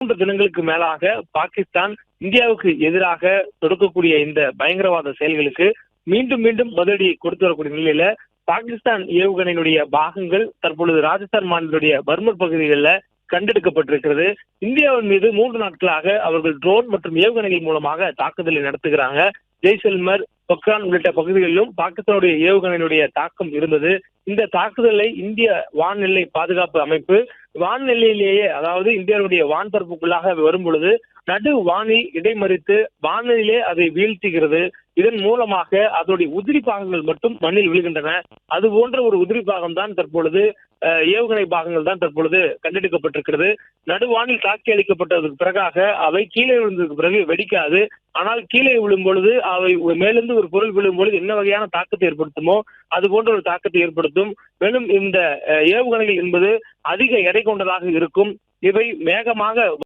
மூன்று தினங்களுக்கு மேலாக பாகிஸ்தான் இந்தியாவுக்கு எதிராக தொடுக்கக்கூடிய இந்த பயங்கரவாத செயல்களுக்கு மீண்டும் மீண்டும் பதிலடி கொடுத்து வரக்கூடிய நிலையில பாகிஸ்தான் ஏவுகணையினுடைய பாகங்கள் தற்பொழுது ராஜஸ்தான் மாநிலத்துடைய பர்மர் பகுதிகளில் கண்டெடுக்கப்பட்டிருக்கிறது. இந்தியாவின் மீது மூன்று நாட்களாக அவர்கள் ட்ரோன் மற்றும் ஏவுகணைகள் மூலமாக தாக்குதலை நடத்துகிறாங்க. ஜெய்சல்மர் பொக்ரான் உள்ளிட்ட பகுதிகளிலும் பாகிஸ்தானுடைய ஏவுகணையினுடைய தாக்கம் இருந்தது. இந்த தாக்குதலை இந்திய வான்எல்லை பாதுகாப்பு அமைப்பு வான்நிலையிலேயே அதாவது இந்தியாவுடைய வான் பரப்புக்குள்ளாக வரும் பொழுது நடு வானில் இடைமறித்து வானிலே அதை வீழ்த்துகிறது. இதன் மூலமாக அதனுடைய உதிரி பாகங்கள் மட்டும் மண்ணில் விழுகின்றன. அது போன்ற ஒரு உதிரி பாகம் தான் தற்பொழுது ஏவுகணை பாகங்கள் தான் தற்பொழுது கண்டெடுக்கப்பட்டிருக்கிறது. நடுவானில் தாக்கி அளிக்கப்பட்டதற்கு பிறகாக அவை கீழே விழுந்ததுக்கு பிறகு வெடிக்காது. ஆனால் கீழே விழும் பொழுது அவை மேலிருந்து ஒரு பொருள் விழும் பொழுது என்ன வகையான தாக்கத்தை ஏற்படுத்துமோ அது போன்ற ஒரு தாக்கத்தை ஏற்படுத்தும். மேலும் இந்த ஏவுகணைகள் என்பது அதிக எடை கொண்டதாக இருக்கும். இவை வேகமாக